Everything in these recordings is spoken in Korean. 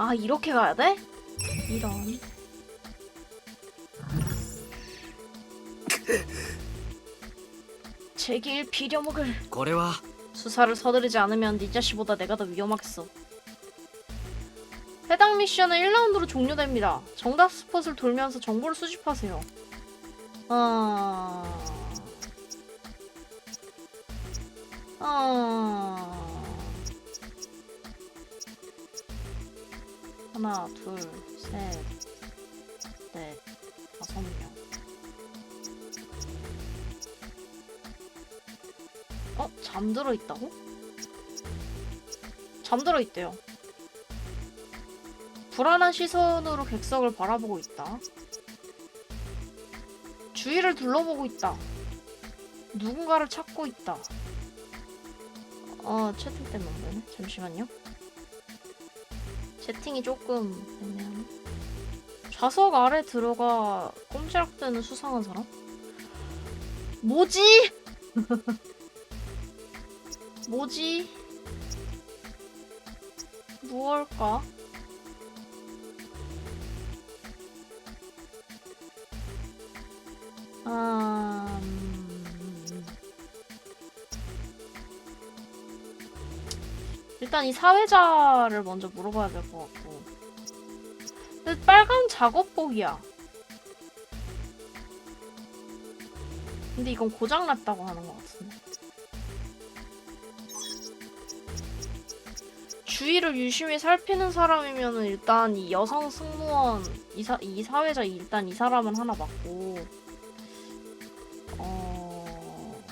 아 이렇게 가야 돼? 이런. 제길 비려먹을 これは 수사를 서두르지 않으면 니자씨보다 내가 더 위험하겠어. 해당 미션은 1라운드로 종료됩니다. 정답 스폿을 돌면서 정보를 수집하세요. 아... 아... 하나, 둘, 셋, 넷, 다섯 명. 어? 잠들어 있다고? 잠들어 있대요. 불안한 시선으로 객석을 바라보고 있다. 주위를 둘러보고 있다. 누군가를 찾고 있다. 어, 채팅 때문에 안 되네. 잠시만요. 채팅이 조금 애매하네. 좌석 아래 들어가 꼼지락대는 수상한 사람? 뭐지? 뭐지? 무얼까? 아... 일단 이 사회자를 먼저 물어봐야 될 것 같고. 근데 빨간 작업복이야. 근데 이건 고장났다고 하는 것 같은데. 주위를 유심히 살피는 사람이면은 일단 이 여성 승무원 이, 사, 이 사회자 일단 이 사람은 하나 맞고 어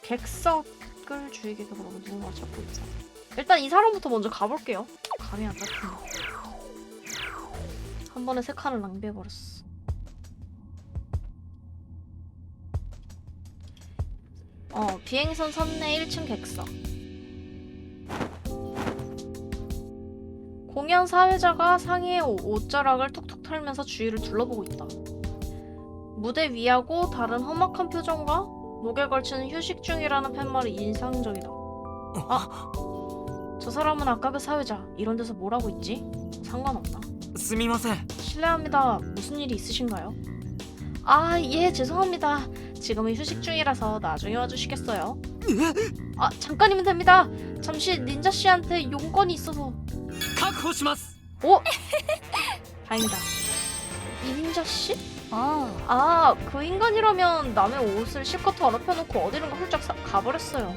객석을 주의 객으로 누군가 찾고 있다. 일단 이 사람부터 먼저 가볼게요. 감이 안 잡히네. 한 번에 세 칸을 낭비해버렸어. 어 비행선 선내 1층 객석. 공연 사회자가 상의의 옷- 옷자락을 툭툭 털면서 주위를 둘러보고 있다. 무대 위하고 다른 험악한 표정과 목에 걸치는 휴식 중이라는 팻말이 인상적이다. 아, 저 사람은 아까 그 사회자. 이런 데서 뭘 하고 있지? 상관없다. すみません 실례합니다. 무슨 일이 있으신가요? 아, 예, 죄송합니다. 지금은 휴식 중이라서 나중에 와주시겠어요? 아, 잠깐이면 됩니다. 잠시 닌자 씨한테 용건이 있어서. 確保します 오! 다행이다. 이 닌자 씨? 아, 아, 그 인간이라면 남의 옷을 실컷 더럽혀놓고 어디론가 훌쩍 사- 가버렸어요.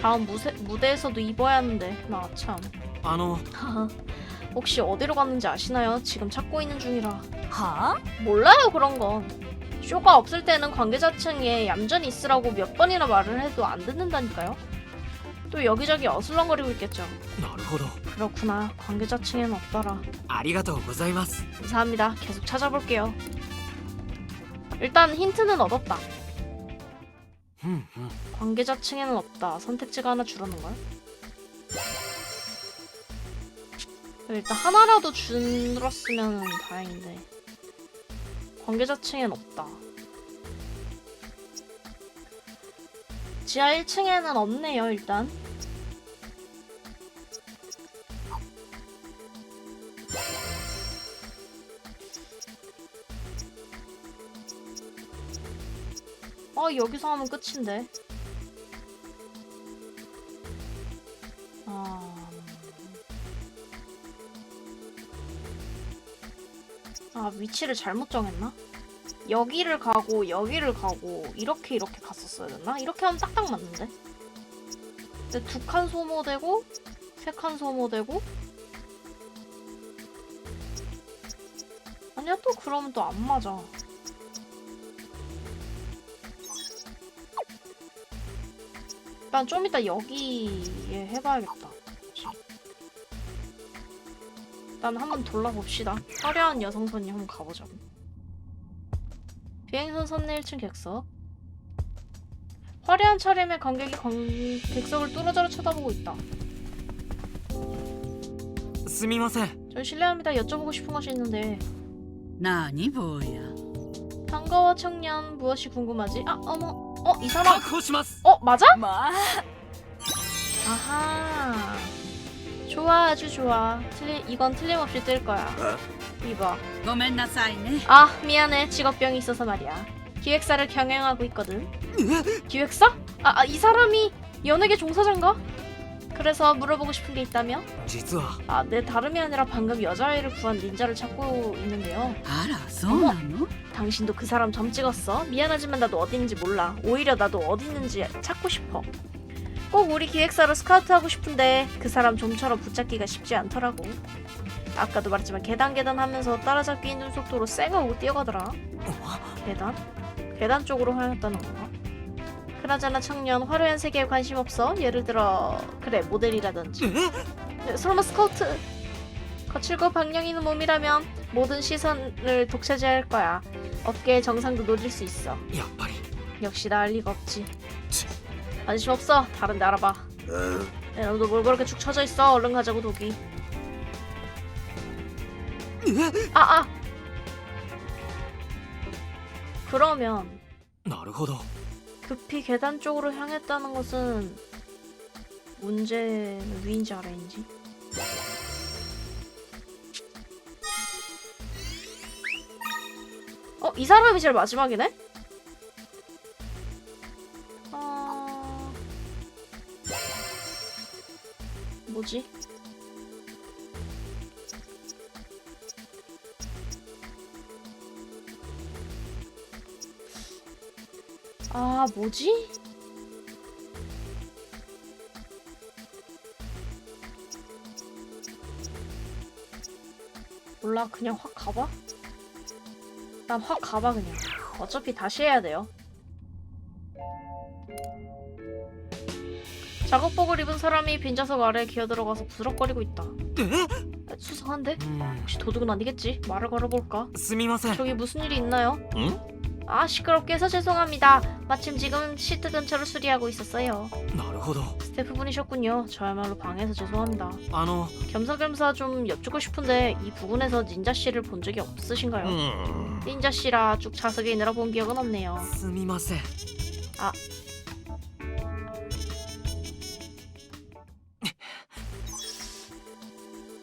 다음 무세, 무대에서도 입어야 하는데, 나 참. あの 하하. 혹시 어디로 갔는지 아시나요? 지금 찾고 있는 중이라. 하? 몰라요, 그런 건. 쇼가 없을 때는 관계자층에 얌전히 있으라고 몇 번이나 말을 해도 안 듣는다니까요? 또 여기저기 어슬렁거리고 있겠죠. なるほど 그렇구나. 관계자층에는 없더라. ありがとうございます 감사합니다. 계속 찾아볼게요. 일단 힌트는 얻었다. 관계자 층에는 없다. 선택지가 하나 줄어는걸? 일단 하나라도 줄었으면 다행인데 관계자 층엔 없다. 지하 1층에는 없네요, 일단. 아, 여기서 하면 끝인데. 아... 아, 위치를 잘못 정했나? 여기를 가고 여기를 가고 이렇게 이렇게 갔었어야 됐나? 이렇게 하면 딱딱 맞는데? 근데 두칸 소모되고 세 칸 소모되고 아니야 또 그러면 또 안 맞아 일단 좀 이따 여기에 해봐야겠다. 일단 한번 돌아봅시다. 화려한 여성선이 한번 가보자고. 비행선 선내 1층 객석. 화려한 차림의 관객이 관... 객석을 뚫어져라 쳐다보고 있다. すみません 저 실례합니다. 여쭤보고 싶은 것이 있는데 何坊や 반가워 청년 무엇이 궁금하지? 아 어머 어 이 사람 確保します 어 맞아? まあ 아하. 좋아 좋아 아주 좋아 틀리, 이건 틀림없이 뜰 거야 이봐 ごめんなさいね 아 미안해 직업병이 있어서 말이야 기획사를 경영하고 있거든 기획사? 아, 아, 이 사람이 연예계 종사자인가? 그래서 물어보고 싶은 게 있다며? 実は 아, 내 다름이 아니라 방금 여자아이를 구한 닌자를 찾고 있는데요. あらそうなの 당신도 그 사람 점 찍었어? 미안하지만 나도 어디 있는지 몰라. 오히려 나도 어디 있는지 찾고 싶어. 꼭 우리 기획사로 스카우트하고 싶은데 그 사람 좀처럼 붙잡기가 쉽지 않더라고. 아까도 말했지만 계단 계단 하면서 따라잡기 힘든 속도로 쌩하고 뛰어가더라. 계단? 계단 쪽으로 향했다는 건가? 그나저나 청년 화려한 세계에 관심 없어? 예를 들어 그래 모델이라든지 え 네, 설마 스카우트 거칠고 방령 있는 몸이라면 모든 시선을 독차지할 거야 업계의 정상도 노릴 수 있어 やっぱり 역시 나을 리가 없지 치. 관심 없어 다른 데 알아봐 야, 너도 뭘 그렇게 축 처져 있어 얼른 가자고 독이 え 아아 그러면 なるほど 급히 계단 쪽으로 향했다는 것은 문제는 위인지 아래인지 어? 이 사람이 제일 마지막이네? 어... 뭐지? 아 뭐지? 몰라 그냥 확 가봐? 난 확 가봐 그냥 어차피 다시 해야 돼요 작업복을 입은 사람이 빈자석 아래에 기어들어가서 부스럭거리고 있다 え 아, 수상한데? うん 혹시 도둑은 아니겠지? 말을 걸어볼까? すみません 저기 무슨 일이 있나요? ん 아 시끄럽게 해서 죄송합니다 마침 지금 시트 근처를 수리하고 있었어요 なるほど 스태프분이셨군요 저야말로 방해해서 죄송합니다 あの 겸사겸사 좀 여쭙고 싶은데 이 부근에서 닌자 씨를 본 적이 없으신가요? うん 닌자씨라 쭉 자석에 늘어본 기억은 없네요. 스미마세. 아.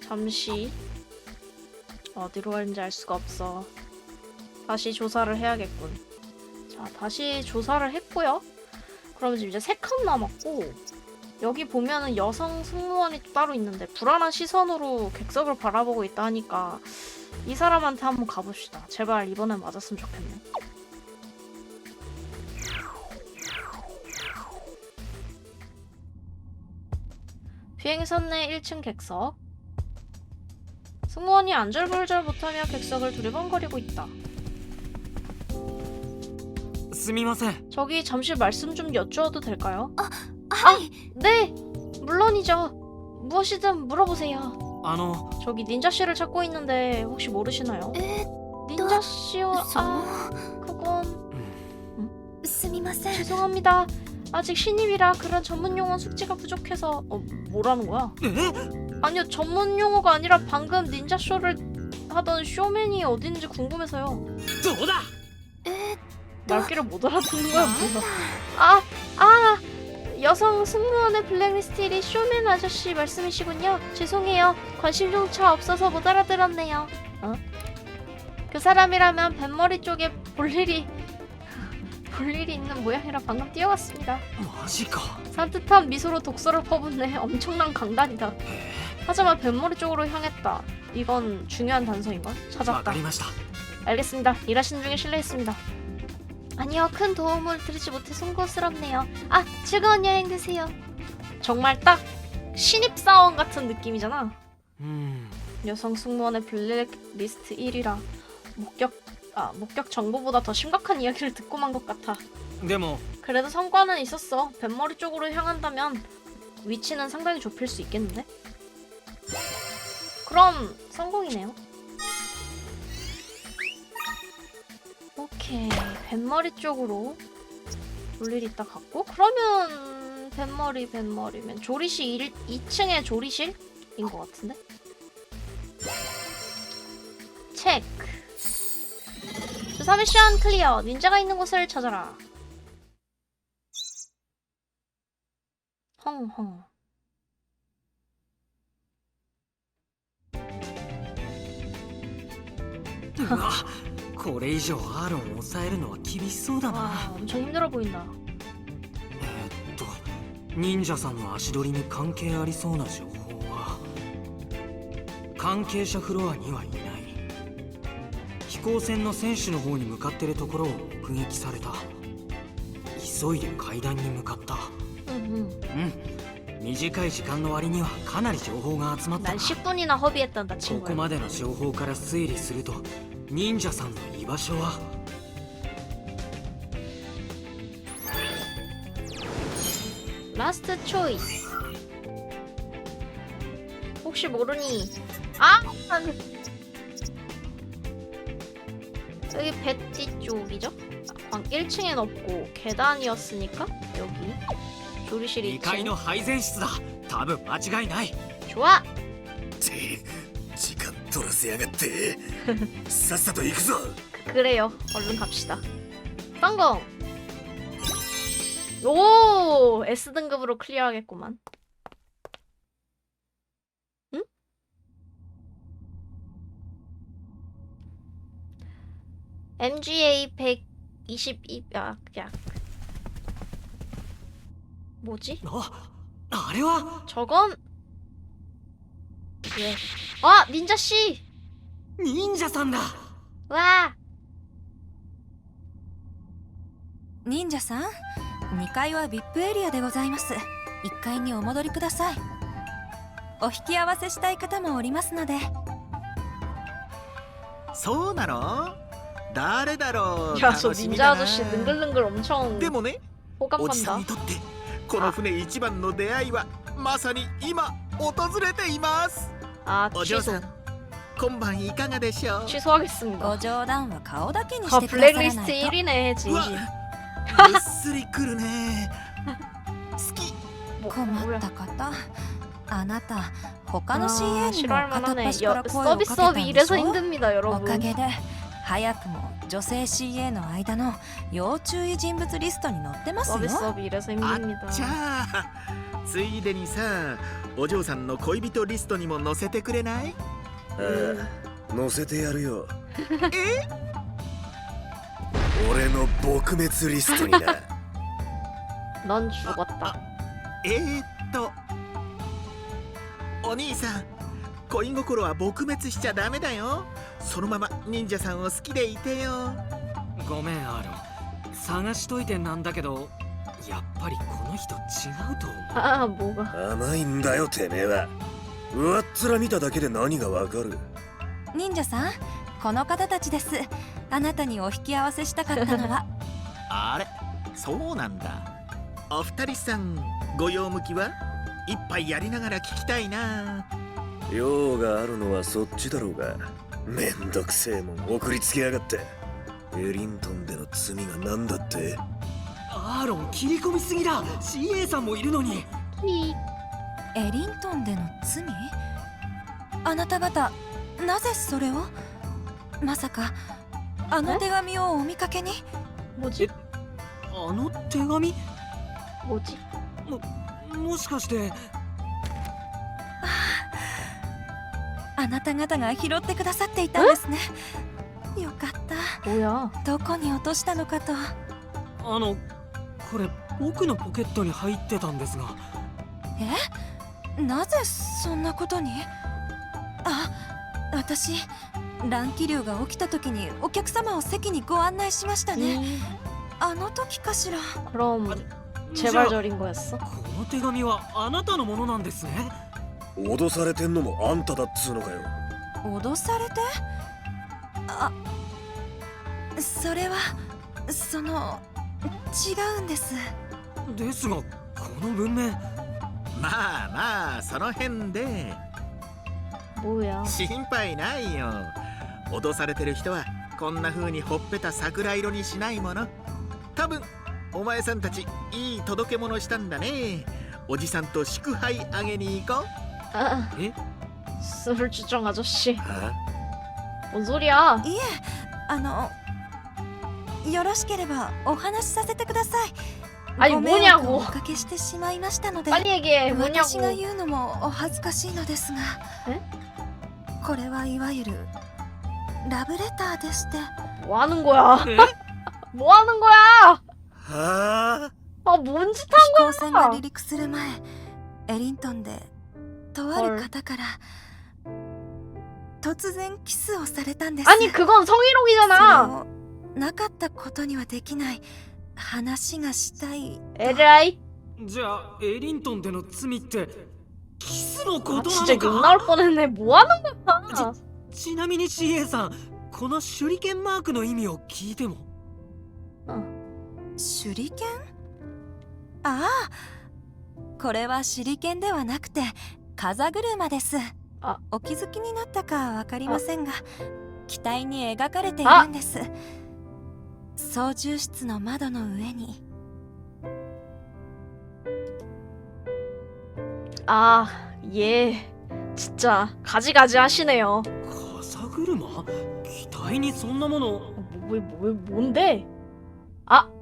잠시 어디로 가는지 알 수가 없어. 다시 조사를 해야겠군. 자, 다시 조사를 했고요. 그럼 이제 세 칸 남았고 여기 보면은 여성 승무원이 따로 있는데 불안한 시선으로 객석을 바라보고 있다 하니까 이 사람한테 한번 가봅시다. 제발 이번엔 맞았으면 좋겠네. 비행선 내 1층 객석. 승무원이 안절부절 못하며 객석을 두리번거리고 있다. すみません 저기 잠시 말씀 좀 여쭈어도 될까요? はい、 네, 물론이죠. 무엇이든 물어보세요. あの 저기 닌자 씨를 찾고 있는데 혹시 모르시나요? え 닌자 씨요? その 아, 그건 すみません 죄송합니다. 아직 신입이라 그런 전문 용어 숙지가 부족해서 어, 뭐라는 거야? え 아니요, 전문 용어가 아니라 방금 닌자 쇼를 하던 쇼맨이 어딘지 궁금해서요. どうだえ 말귀를 못 알아듣는 거야 뭐야 아! 아! 여성 승무원의 블랙리스트일이 쇼맨 아저씨 말씀이시군요. 죄송해요. 관심 종차 없어서 못 알아들었네요. 어? 그 사람이라면 뱃머리 쪽에 볼 일이 볼 일이 있는 모양이라 방금 뛰어갔습니다. 마지가. 산뜻한 미소로 독서를 퍼붓네. 엄청난 강단이다. 하지만 뱃머리 쪽으로 향했다. 이건 중요한 단서인가? 찾았다. 알겠습니다. 일하시는 중에 실례했습니다. 아니요, 큰 도움을 드리지 못해 송구스럽네요. 아, 즐거운 여행 되세요. 정말 딱 신입사원 같은 느낌이잖아. 음. 여성 승무원의 블랙리스트 1위라 목격 아 목격 정보보다 더 심각한 이야기를 듣고 만 것 같아. 근데 뭐 그래도 성과는 있었어. 뱃머리 쪽으로 향한다면 위치는 상당히 좁힐 수 있겠는데? 그럼 성공이네요. 이렇게 뱃머리 쪽으로 볼일 있다 갔고 그러면 뱃머리 뱃머리면 조리실 1, 2층의 조리실인 것 같은데? 체크. 조사 미션 클리어. 닌자가 있는 곳을 찾아라. 헝헝. これ以上アーロンを抑えるのは厳しそうだな 와 엄청 힘들어 보인다 えーっと忍者さんの足取りに関係ありそうな情報は関係者フロアにはいない飛行船の選手の方に向かってるところを目撃された急いで階段に向かった 응응 うん短い時間の割にはかなり情報が集まったな 난 10분이나 허비했단다 こ 친구야 こまでの情報から推理すると忍者さんの 居場所は 라스트 초이스 혹시 모르니 아! 여기 배띠 쪽이죠? 방 1층엔 없고 계단이었으니까 여기 조리실 2階の 2층 配膳室だ多分間違いない 좋아! て時間取らせやがってさっさと行くぞ 그래요 얼른 갑시다 성공! 오! S등급으로 클리어하겠구만 응? MGA 122... 야, 야 뭐지? ああれは 저건 예. 아 닌자 씨. 忍者さんだ 와. 忍者さん2階は VIP エリアでございます1階にお戻りくださいお引き合わせしたい方もおりますのでそうなの誰だろう 야 저 楽しみ 닌자 だな 아저씨 능글능글 엄청 でもねおじさ 호감한다. んにとってこの船一番の出会いはまさに今訪れています 아 お嬢 취소 さん今晩いかがでしょう 취소하겠습니다. ご冗談は顔だけに 아 してくださら 블랙리스트 ないと うっすり来るね。好き。困った方。あなた他の CA にも片っ端から声をかけたんでしょ？おかげで早くも女性 CA の間の要注意人物リストに載ってますよ。あっちゃついでにさお嬢さんの恋人リストにも載せてくれないああ載せてやるよえ俺の撲滅リストにな 넌 죽었다. えー、っとお兄さん恋心は撲滅しちゃダメだよそのまま忍者さんを好きでいてよごめんアーロン探しといてなんだけどやっぱりこの人違うと思う 아 뭐가? 甘いんだよてめえは上っ面見ただけで何がわかる忍者さんこの方たちです あなたにお引き合わせしたかったのは？あれそうなんだ。お二人さんご用向きは？一杯やりながら聞きたいな。用があるのはそっちだろうが。めんどくせえもん送りつけやがって。エリントンでの罪が何だって？アーロン切り込みすぎだ。CA さんもいるのに。 히. エリントンでの罪？あなた方なぜそれを？まさかあの手紙をお見かけに？もちあの手紙？も字。ももしかして。あなた方が拾ってくださっていたんですね。よかった。おや。どこに落としたのかと。あのこれ僕のポケットに入ってたんですが。え？なぜそんなことに？あ私乱気流が起きた時にお客様を席にご案内しましたね 이. あの時かしら 그럼 じゃあ 제발 저린 거였어? この手紙はあなたのものなんですね脅されてんのもあんただっつうのかよ脅されてあそれはその違うんですですがこの文面まあまあその辺で 뭐야? 心配ないよ 脅されてる人はこんな風にほっぺた桜色にしないもの多分お前さんたちいい届け物したんだねおじさんと祝杯あげに行こ 아, 에? 술 주정 아저씨. は 뭔 소리야? いえあのよろしければお話しさせてください 아니 ご迷惑をお 뭐냐고? かけしてしまいましたので 빨리 얘기해. 私が 뭐냐고? 言うのもお恥ずかしいのですがえこれはいわゆる ラブレターでして 뭐 하는 거야? え 뭐 하는 거야? はあ 아, 뭔 짓 飛行船が離陸する前エリントンでとある方から突然キスをされたんです 아니, 그건 それ 성희롱이잖아. をなかったことにはできない話がしたい 에라이. じゃあエリントンでの罪ってキスのこ 아, とな 진짜 の 욕 か 나올 뻔했네. 뭐 하는 거야? ちなみに CA さんこの手裏剣マークの意味を聞いても手裏剣ああこれは手裏剣ではなくて風車ですあお気づきになったかわかりませんが機体に描かれているんです操縦室の窓の上に 아, 예. 진짜 가지가지 하시네요. 風車機体にそんなもの 뭐, 뭐, 뭐, 뭔데?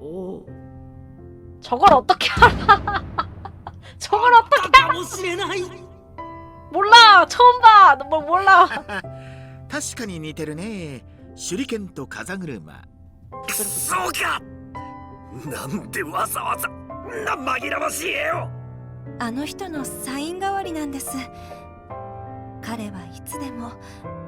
お 저걸 어떻게 알아? 저걸 어떻게 かもしれない 몰라. 처음 봐. 너 뭘 몰라. 確かに似てるね手裏剣と風車そうかなんでわざわざな紛らわしい絵をあの人のサイン代わりなんです彼はいつでも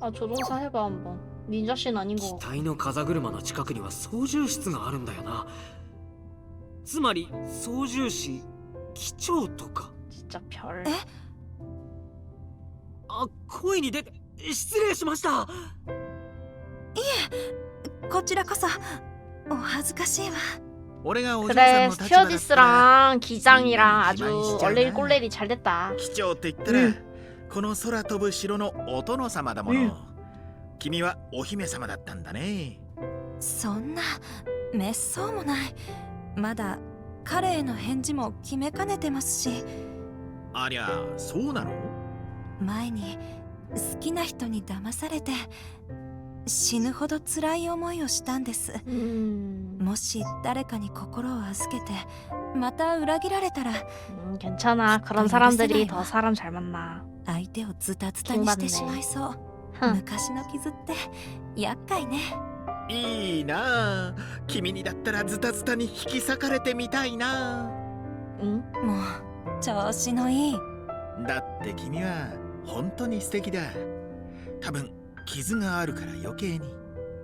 아 조종사 해봐 한번. 닌자 씨는 아닌 機 거. 体の風車の近くには操縦室があるんだよなつまり操縦士機長とか 진짜 별. えあ声に出て失礼しましたこちらこそお恥ずかしいわ俺がお嬢さん 그래 の立場だったら 스튜어디스랑 기장이랑 음, 아주 기만이시잖아. 얼레리 꼴레리 잘 됐다. 機長って言ったら、うん この空飛ぶ城のお殿様だもの、うん。君はお姫様だったんだね。そんなめっそうもない。まだ彼への返事も決めかねてますし。ありゃそうなの？前に好きな人に騙されて死ぬほど辛い思いをしたんです 음, もし誰かに心を預けてまた裏切られたら 음 괜찮아. 그런 사람들이 더 사람 잘 만나. 相手をズタズタにしてしまいそう 흥. 昔の傷って厄介ねいいなあ君にだったらズタズタに引き裂かれてみたいな 응? もう調子のいいだって君は本当に素敵だ多分 傷があるから余計に。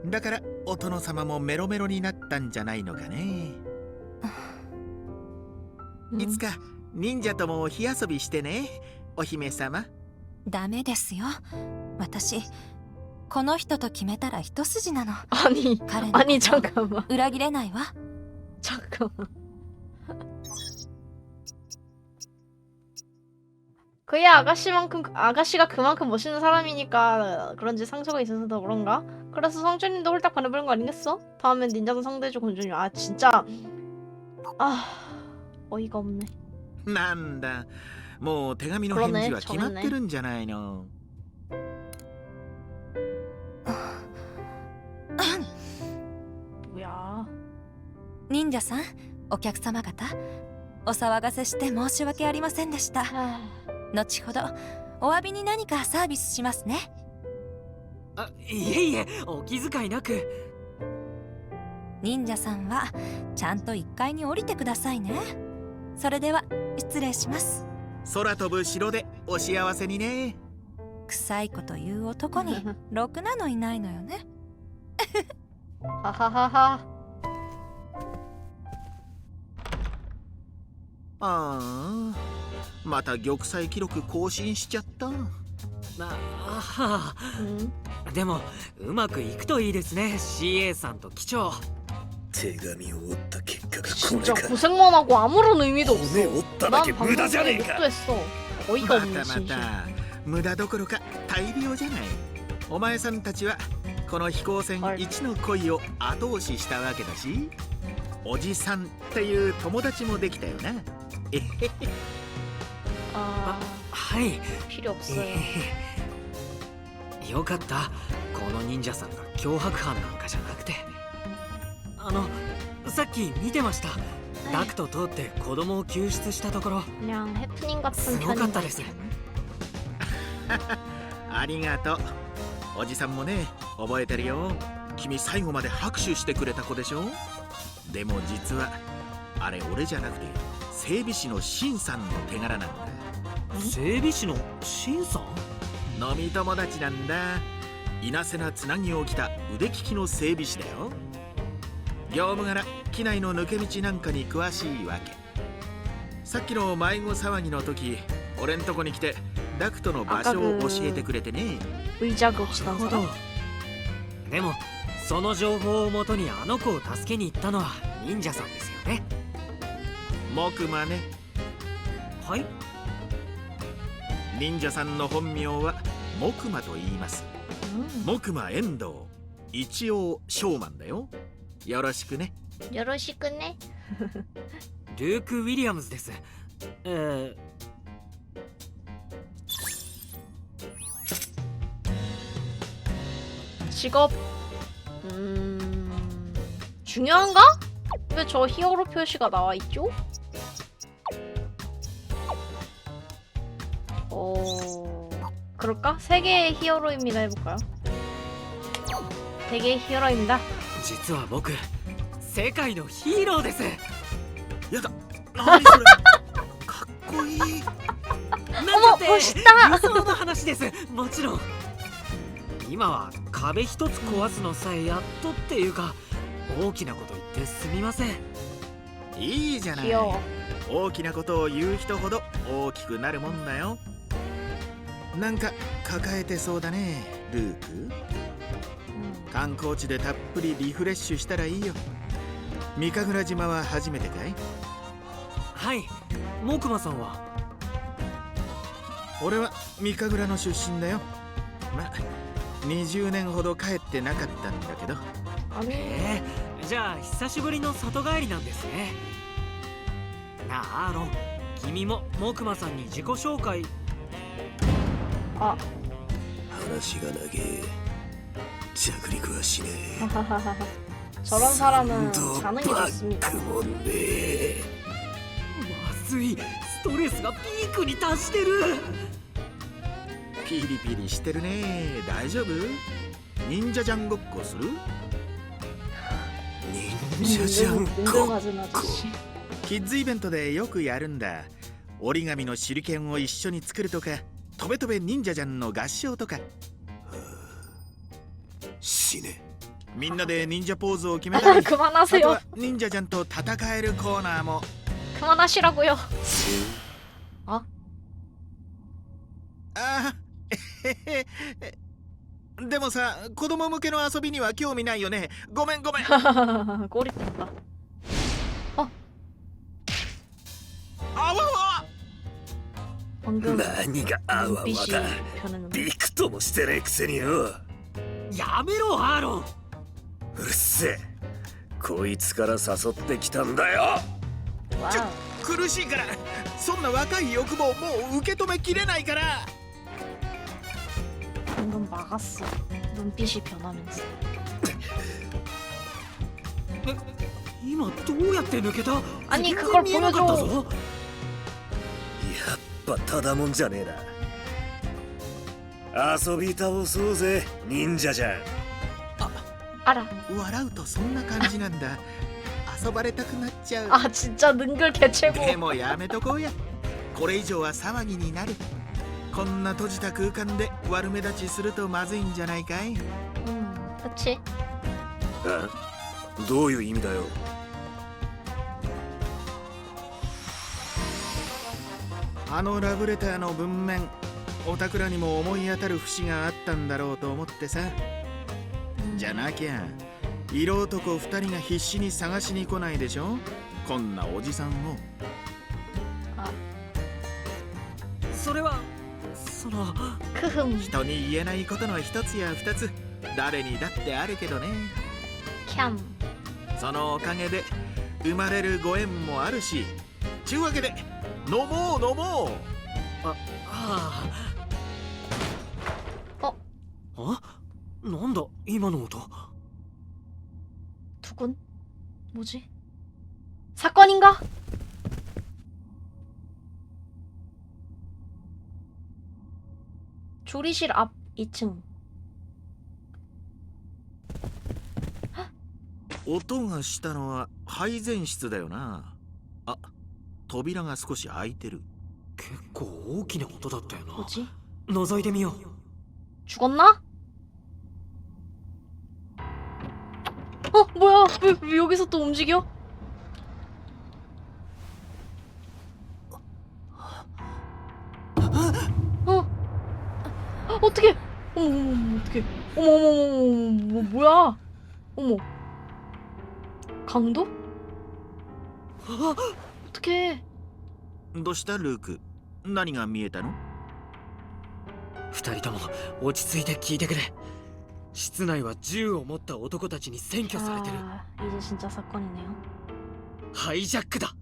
だからお殿様もメロメロになったんじゃないのかね、いつか忍者とも火遊びしてね。お姫様。ダメですよ。私この人と決めたら一筋なの。兄彼の兄ちゃんか裏切れないわ。ちゃんか 그야 아가씨만큼 아가씨가 그만큼 멋있는 사람이니까 그런지 상처가 있어서 더 그런가? 그래서 성준님도 홀딱 반해버린 거 아니겠어? 다음엔 닌자도 상대해줘 건준이 아 진짜 아 어이가 없네 なんだもう手紙の返事は決まってるんじゃないの、 뭐야 忍者さんお客様方お騒がせして申し訳ありませんでした 아, 後ほどお詫びに何かサービスしますね。あいえいえお気遣いなく。忍者さんはちゃんと1階に降りてくださいね。それでは失礼します。空飛ぶ城でお幸せにね。臭いこと言う男にろくなのいないのよね。はははは。ああまた玉砕記録更新しちゃったなあは 음. あでもうまくいくといいですね CA さんと機長手紙を折った結果がこ 진짜 れか 고생만 하고 아무런 의미도 없어 骨折っただけ 난 無駄じゃ 방송 ね 중에 えか 목도했어 어이가 ま 없네 たま 진짜 た 無駄どころか大量じゃないお前さんたちはこの飛行船はい一の恋を後押ししたわけだしおじさんっていう友達もできたよな ああはい、え、よかった。この忍者さんが脅迫犯なんかじゃなくて。あのさっき見てました。ダクト通って子供を救出したところ。すごかったです。ありがとう。おじさんもね覚えてるよ。君最後まで拍手してくれた子でしょ。でも実はあれ俺じゃなくて整備士のしんさんの手柄なんだ。整備士のシンさん？飲み友達なんだ。稲瀬なつなぎを着た腕利きの整備士だよ。業務柄機内の抜け道なんかに詳しいわけ。さっきの迷子騒ぎの時俺んとこに来てダクトの場所を教えてくれてね。でもその情報をもとにあの子を助けに行ったのは忍者さんですよね。木馬ねはい忍者さんの本名は木馬と言います 음. 木馬遠藤一応ショーマンだよよろしくね 요러시끄네. ルーク・ウィリアムズですえー 직업 음 중요한가? 왜 저 히어로 표시가 나와 있죠? 어 그럴까? 세계의 히어로입니다 해볼까요? 세계의 히어로입니다. 実は僕世界のヒーローですやだ何それかっこいいなん어머 て 멋있다. 理想の話ですもちろん今は壁一つ壊すのさえやっとっていうか大きなこと言ってすみませんいいじゃない 귀여워. 大きなことを言う人ほど大きくなるもんだよ なんか抱えてそうだねルーク、観光地でたっぷりリフレッシュしたらいいよ。三神楽島は初めてかい？はい。モクマさんは？俺は三神楽の出身だよ。ま20年ほど帰ってなかったんだけど。あれ、えー、じゃあ久しぶりの里帰りなんですね。なあアーロン。君もモクマさんに自己紹介아 話が長え着陸はしねえ 저런 사람은 ど 반응이 バ 좋습니다. ックもねえまずいストレスがピークに達してるピリピリしてるね大丈夫忍者ジャンごっこする忍者じゃん 능글 こ 가진 아저씨. キッズイベントでよくやるんだ折り紙の手裏剣を一緒に作るとか とべとべ忍者じゃんの合唱とか死ねみんなで忍者ポーズを決めたりあと 그만하세요. は忍者じゃんと戦えるコーナーも 그만하시라고요. あーへへへでもさ子供向けの遊びには興味ないよねごめんごめん 꼬리 뺐다. 何があわわ 눈빛이 だ 변했는데. びくともしてねえくせによやめろアーロンうるせえこいつから誘ってきたんだよ 와우. 苦しいからそんな若い欲望もう受け止めきれないから 방금 막았어. 눈빛이 변하면서. 今どうやって抜けた 아니, 全然 그걸 見えなかったぞやっ ぱただもんじゃねえな。遊び倒そうぜ忍者じゃん。ああら。笑うとそんな感じなんだ。遊ばれたくなっちゃう。あちっちゃぬんぐけちでもやめとこうや。これ以上は騒ぎになる。こんな閉じた空間で悪目立ちするとまずいんじゃないかい？うん、그치どういう意味だよ。あのラブレターの文面おたくらにも思い当たる節があったんだろうと思ってさ。じゃなきゃ色男2人が必死に探しに来ないでしょ？こんなおじさんを。あそれはその人に言えないことの一つや二つ誰にだってあるけどね。キャン。そのおかげで生まれるご縁もあるしちゅうわけで 飲もう飲もうああああなんだ今の音 두근? 뭐지? 사건인가? 조리실 앞 2층 音がしたのは配膳室だよなあ 扉が少し開いてる結構大きな音だったよな 뭐지? 覗いてみよう 죽었나? 어 뭐야 왜, 왜 여기서 또 움직여? 어 어떻게 어머 어머 어머 어떻게 어머 어머 어머 어머 어머 뭐야 어머 강도? 어떻게 どうしたルーク何が見えたの二人とも落ち着いて聞いてくれ室内は銃を持った男たちに占拠されてる 아 이제 진짜 사건이네요 ハイジャックだ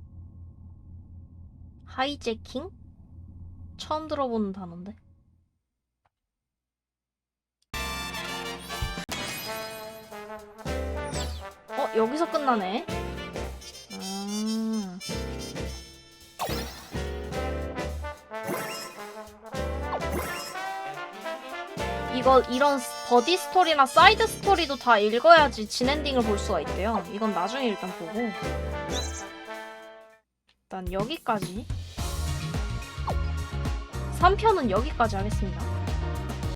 하이제킹? 처음 들어보는 단어인데. 어, 여기서 끝나네. 이거 이런 스- 버디 스토리나 사이드 스토리도 다 읽어야지 진엔딩을 볼 수가 있대요. 이건 나중에 일단 보고. 일단 여기까지 3편은 여기까지 하겠습니다.